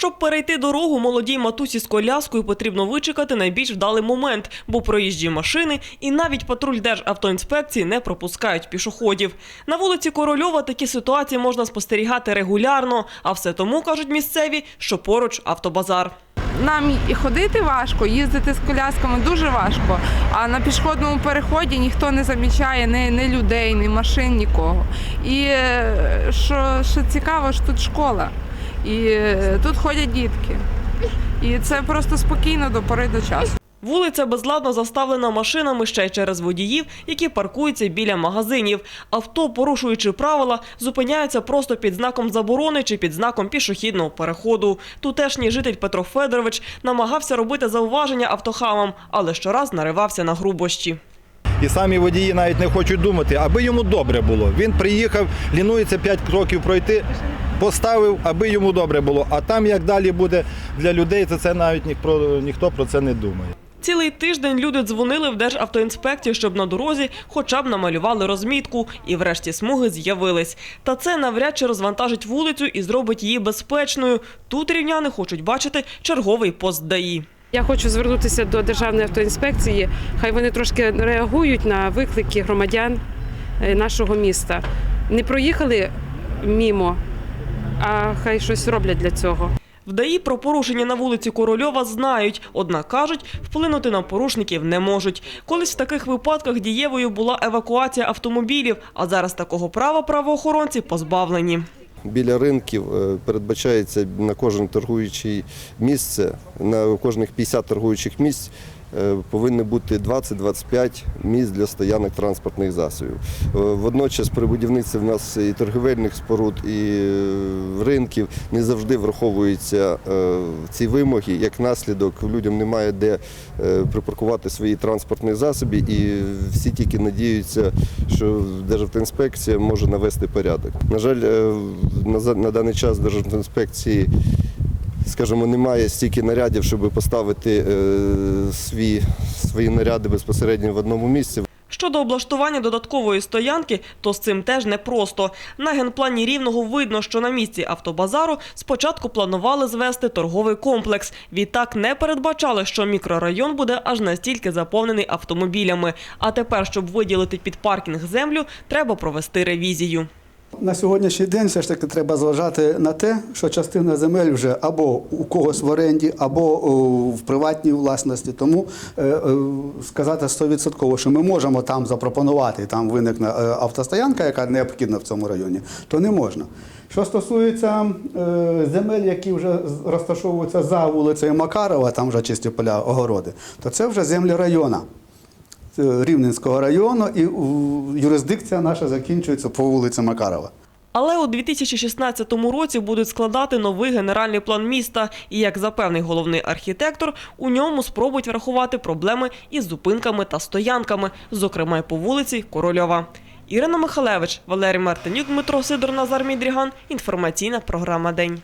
Щоб перейти дорогу, молодій матусі з коляскою потрібно вичекати найбільш вдалий момент, бо проїжджі машини і навіть патруль Державтоінспекції не пропускають пішоходів. На вулиці Корольова такі ситуації можна спостерігати регулярно, а все тому кажуть місцеві, що поруч автобазар. Нам і ходити важко, їздити з колясками дуже важко. А на пішохідному переході ніхто не замічає ні, ні людей, ні машин, нікого. І е, що, що цікаво, що тут школа. І е, тут ходять дітки. І це просто спокійно до пори до часу. Вулиця безладно заставлена машинами ще й через водіїв, які паркуються біля магазинів. Авто, порушуючи правила, зупиняються просто під знаком заборони чи під знаком пішохідного переходу. Тутешній житель Петро Федорович намагався робити зауваження автохамам, але щораз наривався на грубощі. І самі водії навіть не хочуть думати, аби йому добре було. Він приїхав, лінується 5 кроків пройти, поставив, аби йому добре було. А там як далі буде для людей, то це навіть ніхто, ніхто про це не думає. Цілий тиждень люди дзвонили в Державтоінспекцію, щоб на дорозі хоча б намалювали розмітку, і врешті смуги з'явились. Та це навряд чи розвантажить вулицю і зробить її безпечною. Тут рівняни хочуть бачити черговий пост ДАІ. Я хочу звернутися до Державної автоінспекції. Хай вони трошки реагують на виклики громадян е, нашого міста. Не проїхали мімо, а хай щось роблять для цього. В ДАІ про порушення на вулиці Корольова знають, однак кажуть, вплинути на порушників не можуть. Колись в таких випадках дієвою була евакуація автомобілів, а зараз такого права правоохоронці позбавлені. Біля ринків е, передбачається на кожен торгуючий місце, на кожних 50 торгуючих місць повинні бути 20-25 місць для стоянок транспортних засобів. Е, Водночас при будівництві в нас і торговельних споруд, і е, ринків не завжди враховуються е, ці вимоги. Як наслідок, людям немає де е, припаркувати свої транспортні засоби, і всі тільки надіються, що Державтоінспекція може навести порядок. На жаль, е, на даний час Державтоінспекції скажімо, немає стільки нарядів, щоб поставити е, свої, свої наряди безпосередньо в одному місці. Щодо облаштування додаткової стоянки, то з цим теж непросто. На генплані Рівного видно, що на місці автобазару спочатку планували звести торговий комплекс. Відтак не передбачали, що мікрорайон буде аж настільки заповнений автомобілями. А тепер, щоб виділити під паркінг землю, треба провести ревізію. На сьогоднішній день все ж таки треба зважати на те, що частина земель вже або у когось в оренді, або в приватній власності. Тому е, е, сказати стовідсотково, що ми можемо там запропонувати, там виникне е, автостоянка, яка необхідна в цьому районі, то не можна. Що стосується е, земель, які вже розташовуються за вулицею Макарова, там вже чисті поля огороди, то це вже землі району. Е, Рівненського району, і юрисдикція наша закінчується по вулиці Макарова. Але у 2016 році будуть складати новий генеральний план міста. І, як запевнив головний архітектор, у ньому спробують врахувати проблеми із зупинками та стоянками, зокрема й по вулиці Корольова. Ірина Михалевич, Валерій Мартинюк, Дмитро Сидор, Назар Мідріган. Інформаційна програма День.